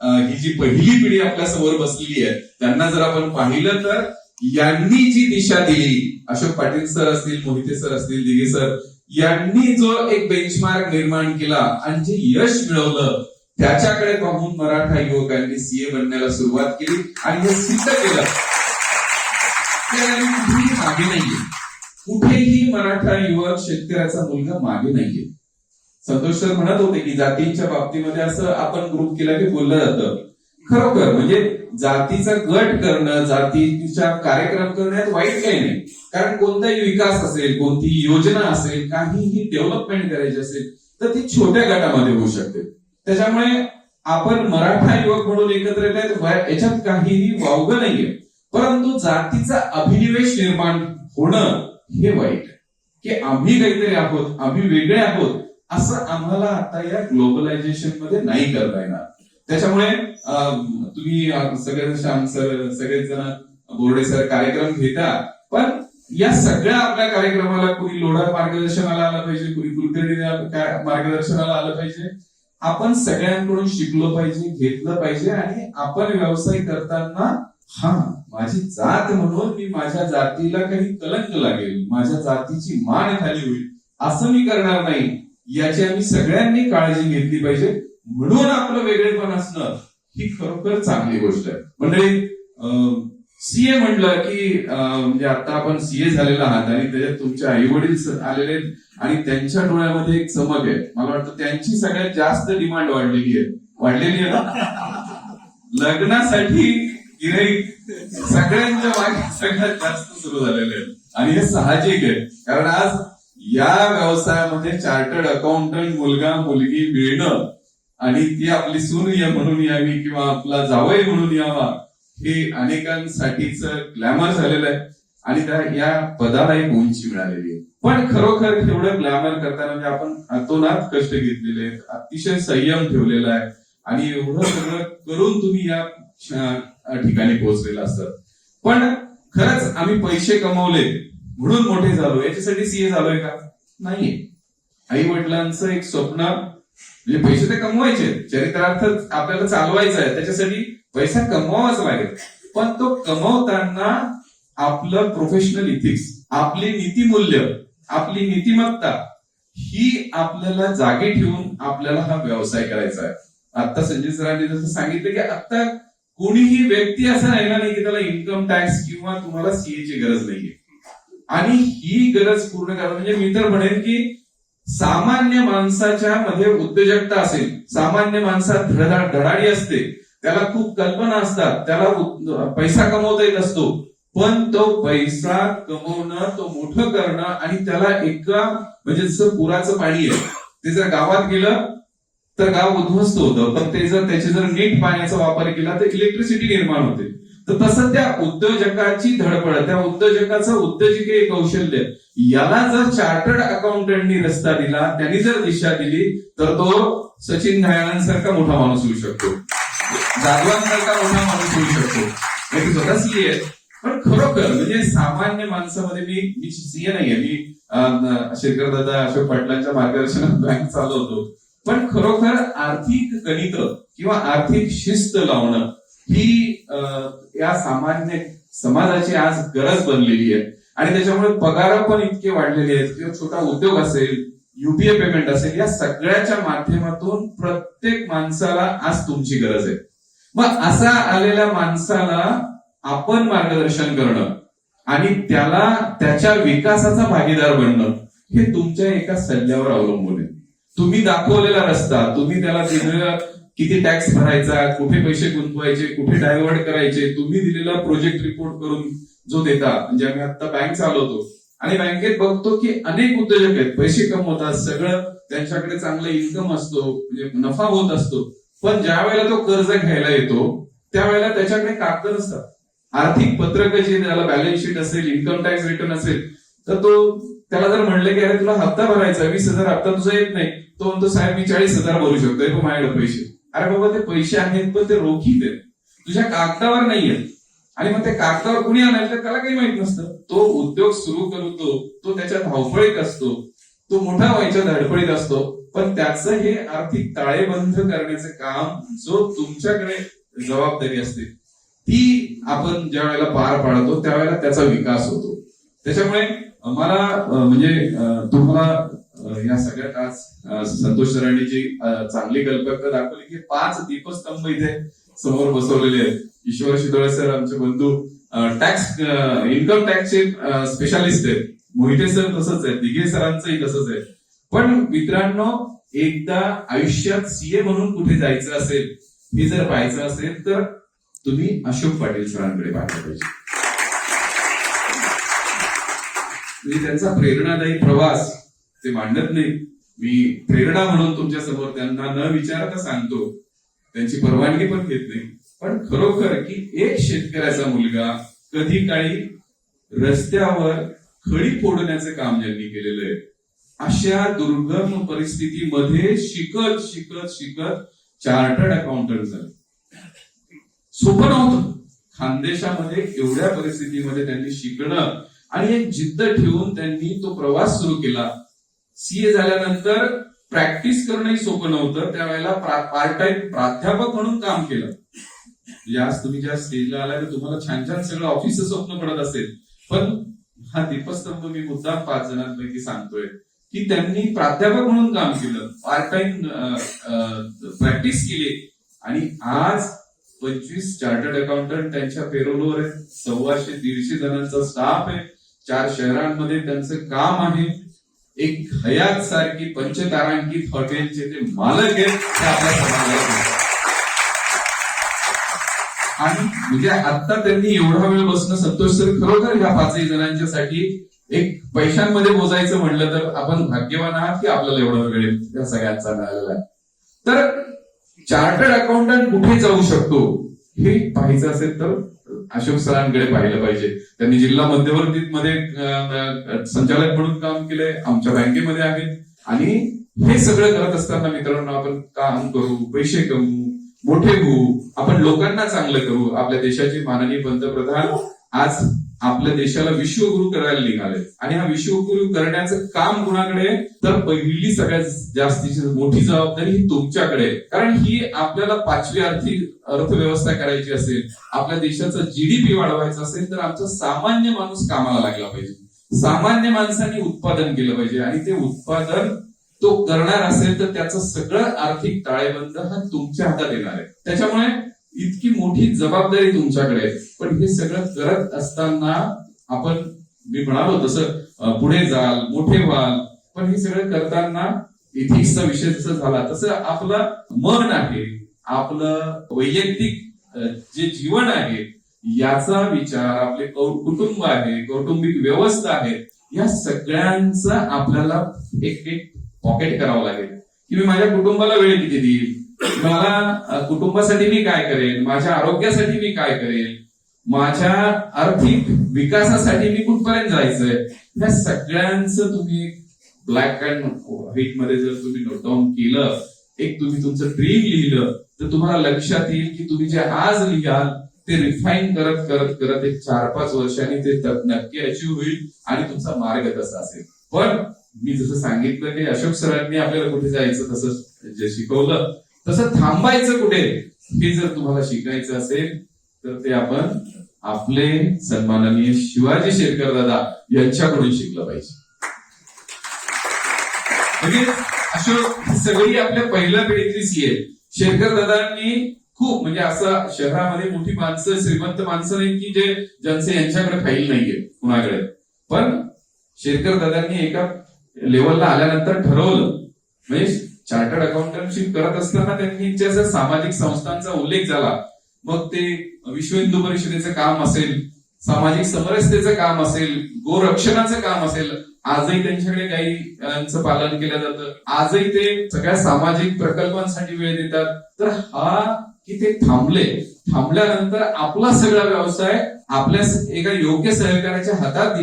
ही जी पहिली पिढी आपल्यासमोर बसलेली आहे त्यांना जर आपण पाहिलं तर यांनी जी दिशा दिली अशोक पाटील सर असतील मोहिते सर असतील दिघे सर यांनी जो एक बेंचमार्क निर्माण केला आणि जे यश मिळवलं त्याच्याकडे पाहून मराठा युवकांनी सीए बनण्याला सुरुवात केली आणि हे सिद्ध केलं. कुठेही मागे नाहीये. कुठेही मराठा युवक शेतकऱ्याचा मुलगा मागे नाहीये. संतोष सर म्हणत होते की जातींच्या बाबतीमध्ये असं आपण ग्रुप केला की बोललं जातं. खरोखर म्हणजे जातीचा गट करणं जातीचा कार्यक्रम करण्यात वाईट काही नाही. कारण कोणताही विकास असेल कोणतीही योजना असेल काहीही डेव्हलपमेंट करायची असेल तर ती छोट्या गटामध्ये होऊ शकते. त्याच्यामुळे आपण मराठा युवक म्हणून एकत्र येत याच्यात काहीही वावगं नाहीये. परंतु जातीचा अभिनिवेश निर्माण होणं हे वाईट आहे. की आम्ही काहीतरी आहोत आम्ही वेगळे आहोत असं आम्हाला आता या ग्लोबलायझेशनमध्ये नाही करता येणार. त्याच्यामुळे तुम्ही सगळे श्याम सर सगळेच जण बोर्डे सर कार्यक्रम घेता पण या सगळ्या आपल्या कार्यक्रमाला कुणी लोढा मार्गदर्शनाला आलं पाहिजे कुणी कुलकर्णी मार्गदर्शनाला आलं पाहिजे आपण सगळ्यांकडून शिकलो पाहिजे घेतलं पाहिजे आणि आपण व्यवसाय करताना हा माझी जात म्हणून मी माझ्या जातीला काही कलंक लागेल माझ्या जातीची मान खाली होईल असं मी करणार नाही. याची आम्ही सगळ्यांनी काळजी घेतली पाहिजे. म्हणून आपलं वेगळेपण असणं ही खरोखर चांगली गोष्ट आहे. मंडळी सीए म्हटलं की म्हणजे आता आपण सीए झालेला आहात आणि त्याच्यात तुमचे आई वडील आलेले आहेत आणि त्यांच्या डोळ्यामध्ये एक चमक आहे. मला वाटतं त्यांची सगळ्यात जास्त डिमांड वाढलेली आहे. वाढलेली आहे ना? लग्नासाठी गिराईक सगळ्यांच्या मागे सगळ्यात जास्त सुरू झालेले आहेत. आणि हे साहजिक आहे. कारण आज या व्यवसायामध्ये चार्टर्ड अकाउंटंट मुलगा मुलगी मिळणं आणि ती आपली सून म्हणून यावी किंवा आपला जावई म्हणून यावा हे अनेकांसाठीच ग्लॅमर झालेलं आहे. आणि त्या या पदाला एक उंची मिळालेली आहे. पण खरोखर एवढं ग्लॅमर करताना म्हणजे आपण अतोनात कष्ट घेतलेले आहेत अतिशय संयम ठेवलेला आहे. आणि एवढं सगळं करून तुम्ही या ठिकाणी पोहोचलेला असतात. पण खरंच आम्ही पैसे कमवले म्हणून मोठे झालो. याच्यासाठी सीए झालोय का? नाहीये. आई वडिलांचं एक स्वप्न म्हणजे पैसे ते कमवायचे. चरित्रार्थ आपल्याला चालवायचा आहे. त्याच्यासाठी पैसा कमवावाच लागेल. पण तो कमवताना आपलं प्रोफेशनल इथिक्स आपली नीतिमूल्य आपली नीतिमत्ता ही आपल्याला जागी ठेवून आपल्याला हा व्यवसाय करायचा आहे. आता संजय सरांनी जसं सांगितलं की आता कोणीही व्यक्ती असं राहिला नाही की त्याला इन्कम टॅक्स किंवा तुम्हाला सीएची गरज नाहीये. आणि ही गरज पूर्ण करा म्हणजे मी तर म्हणेन की सामान्य माणसाच्या मध्ये उद्योजकता असेल सामान्य माणसात धडा- धडाडी असते त्याला खूप कल्पना असतात त्याला पैसा कमवता येत असतो पण तो पैसा कमवणं तो मोठं करणं आणि त्याला एका म्हणजे जसं पुराचं पाणी आहे ते जर गावात गेलं तर गाव उद्ध्वस्त होतं पण ते जर त्याचे जर नीट पाण्याचा वापर केला तर इलेक्ट्रिसिटी निर्माण होते. तर तसं त्या उद्योजकाची धडपड त्या उद्योजकाचं उद्योजकीय कौशल्य. याला जर चार्टर्ड अकाउंटंटनी रस्ता दिला त्यांनी जर दिशा दिली तर तो सचिन घायाळांसारखा मोठा माणूस होऊ शकतो. जाधवांसारखा मोठा माणूस होऊ शकतो. नाही स्वतः सीए पण खरोखर म्हणजे सामान्य माणसामध्ये मी मी सीए नाहीये. मी शेखर दादा अशोक पाटलांच्या मार्गदर्शनात बँक चालवतो. पण खरोखर आर्थिक गणित किंवा आर्थिक शिस्त लावणं ही या सामान्य समाजाची आज गरज बनलेली आहे. आणि त्याच्यामुळे पगार पण इतके वाढलेले आहेत. किंवा छोटा उद्योग असेल युपीए पेमेंट असेल या सगळ्याच्या माध्यमातून प्रत्येक माणसाला आज तुमची गरज आहे. मग असा आलेल्या माणसाला आपण मार्गदर्शन करणं आणि त्याला त्याच्या विकासाचा भागीदार बनणं हे तुमच्या एका सल्ल्यावर अवलंबून आहे. तुम्ही दाखवलेला रस्ता तुम्ही त्याला दिलेलं किती टॅक्स भरायचा कुठे पैसे गुंतवायचे कुठे डायव्हर्ट करायचे तुम्ही दिलेला प्रोजेक्ट रिपोर्ट करून जो देता म्हणजे आम्ही आता बँक चालवतो. आणि बँकेत बघतो की अनेक उद्योजक आहेत पैसे कमवतात सगळं त्यांच्याकडे चांगला इन्कम असतो म्हणजे नफा होत असतो. पण ज्या वेळेला तो कर्ज घ्यायला येतो त्यावेळेला त्याच्याकडे कागद नसतात आर्थिक पत्रक जे त्याला बॅलन्स शीट असेल इन्कम टॅक्स रिटर्न असेल तर तो त्याला जर म्हणलं की अरे तुला हप्ता भरायचा वीस हजार हप्ता तुझा येत नाही तो म्हणतो साहेब मी चाळीस हजार भरू शकतो माझ्याकडे पैसे अरे बाबा ते पैसे आहेत पण ते रोखीत आहेत तुझ्या कागदावर नाहीये. आणि मग ते कागदावर कुणी आणायचं तर त्याला काही माहीत नसतं. तो उद्योग सुरू करतो तो त्याच्या धावपळीत असतो तो मोठा व्हायच्या धडपडीत असतो पण त्याचं हे आर्थिक ताळेबंद करण्याचं काम जो तुमच्याकडे जबाबदारी असते ती आपण ज्या वेळेला पार पाडतो त्यावेळेला त्याचा विकास होतो. त्याच्यामुळे मला म्हणजे तुम्हाला या सगळ्यात आज संतोष सरांनी जी चांगली कल्पना दाखवली की पाच दीपस्तंभ इथे समोर बसवलेले आहेत. ईश्वर शितोळे सर आमचे बंधू टॅक्स इन्कम टॅक्सचे स्पेशालिस्ट आहेत. मोहिते सर तसंच आहे दिघे सरांचंही तसंच आहे पण मित्रांनो एकदा आयुष्यात सीए म्हणून कुठे जायचं असेल हे जर पाहायचं असेल तर तुम्ही अशोक पाटील सरांकडे पाहायला पाहिजे. म्हणजे त्यांचा प्रेरणादायी प्रवास ते मांडत नाही. मी प्रेरणा म्हणून तुमच्यासमोर त्यांना न विचारता सांगतो. त्यांची परवानगी पण घेत नाही. पण खरोखर की एक शेतकऱ्याचा मुलगा कधी काळी रस्त्यावर खडी फोडण्याचं काम ज्यांनी केलेलं आहे अशा दुर्गम परिस्थितीमध्ये शिकत शिकत शिकत चार्टर्ड अकाउंटंट झाले. सोपं नव्हतं. खानदेशामध्ये एवढ्या परिस्थितीमध्ये त्यांनी शिकणं आणि एक जिद्द ठेवून त्यांनी तो प्रवास सुरू केला. सीए झाल्यानंतर प्रॅक्टिस करणंही सोपं नव्हतं. त्यावेळेला पार्ट टाइम प्राध्यापक म्हणून काम केलं. म्हणजे आज तुम्ही ज्या स्टेजला आलाय तर तुम्हाला छान छान सगळं ऑफिसचं स्वप्न पडत असेल. पण हा दीपस्तंभ मी मुद्दाम पाच जणांपैकी सांगतोय की त्यांनी प्राध्यापक म्हणून काम केलं. पार्ट टाइम प्रॅक्टिस केली. आणि आज पंचवीस चार्टर्ड अकाउंटंट त्यांच्या पेरोलवर आहेत. सव्वाशे दीडशे जणांचा स्टाफ आहे. चार शहरांमध्ये त्यांचं काम आहे. एक हयात सारखी पंचतारांकित हॉटेलचे ते मालक आहेत ते आपल्या समाजाला आणि म्हणजे आता त्यांनी एवढा वेळ बसणं संतोष सर खरोखर ह्या पाचही जणांच्यासाठी एक पैशांमध्ये मोजायचं म्हणलं तर आपण भाग्यवान आहात की आपल्याला एवढा वेळ त्या सगळ्यांचा मिळालेला आहे. तर चार्टर्ड अकाउंटंट कुठे जाऊ शकतो हे पाहायचं असेल तर अशोक सरांकडे पाहिलं पाहिजे. त्यांनी जिल्हा मध्यवर्ती मध्ये संचालक म्हणून काम केलंय आमच्या बँकेमध्ये आहेत. आणि हे सगळं करत असताना मित्रांनो आपण काम करू पैसे कमवू मोठे होऊ आपण लोकांना चांगलं करू आपल्या देशाचे माननीय पंतप्रधान आज आपल्या देशाला विश्वगुरु करायला निघाले आणि हा विश्वगुरु करण्याचं काम कुणाकडे तर पहिली सगळ्यात जास्तीची मोठी जबाबदारी ही तुमच्याकडे आहे. कारण ही आपल्याला पाचवी आर्थिक अर्थव्यवस्था करायची असेल आपल्या देशाचा जीडीपी वाढवायचा असेल तर आमचा सामान्य माणूस कामाला लागला पाहिजे. सामान्य माणसांनी उत्पादन केलं पाहिजे. आणि ते उत्पादन तो करणार असेल तर त्याचं सगळं आर्थिक ताळेबंद हा तुमच्या हातात येणार आहे. त्याच्यामुळे इतकी मोठी जबाबदारी तुमच्याकडे पण हे सगळं करत असताना आपण मी म्हणालो तसं पुढे जाल मोठे व्हाल पण हे सगळं करताना इथिक्सचा विषय जसं झाला तसं आपलं मन आहे आपलं वैयक्तिक जे जीवन आहे याचा विचार आपले कौ- कुटुंब आहे कौटुंबिक व्यवस्था आहे या सगळ्यांचा आपल्याला एक एक पॉकेट करावं लागेल. की मी माझ्या कुटुंबाला वेळ किती देईल? मला कुटुंबासाठी मी काय करेन? माझ्या आरोग्यासाठी मी काय करेन? माझ्या आर्थिक विकासासाठी मी कुठपर्यंत जायचंय? या सगळ्यांचं तुम्ही ब्लॅक अँड व्हाईटमध्ये जर तुम्ही नोट डाऊन केलं एक तुम्ही तुमचं ड्रीम लिहिलं तर तुम्हाला लक्षात येईल की तुम्ही जे आज लिहाल ते रिफाईन करत करत करत एक चार पाच वर्षांनी ते नक्की अचीव होईल आणि तुमचा मार्ग तसा असेल. पण मी जसं सांगितलं की अशोक सरांनी आपल्याला कुठे जायचं तसं जे शिकवलं तसं थांबायचं कुठे? हे जर तुम्हाला शिकायचं असेल तर ते आपण आपले सन्माननीय शिवाजी शेरकर दादा यांच्याकडून शिकलं पाहिजे. म्हणजे अशोक सगळी आपल्या पहिल्या पिढीतली आहे. शेरकर दादांनी खूप म्हणजे असं शहरामध्ये मोठी माणसं श्रीमंत माणसं नाहीत की जे ज्यांचे यांच्याकडे फाईल नाहीये कुणाकडे. पण शेरकर दादांनी एका लेवलला आल्यानंतर ठरवलं. म्हणजे चार्टर्ड अकाउंटंटशिप करत असताना त्यांनी ज्या सामाजिक संस्थांचा उल्लेख झाला मग ते विश्व हिंदू परिषदेचं काम असेल सामाजिक समरसतेचं काम असेल गोरक्षणाचं काम असेल आजही त्यांच्याकडे काही पालन केलं जातं. आजही ते सगळ्या सामाजिक प्रकल्पांसाठी वेळ देतात. तर हा की ते थांबले थांबल्यानंतर आपला सगळा व्यवसाय आपल्या एका योग्य सहकार्याच्या हातात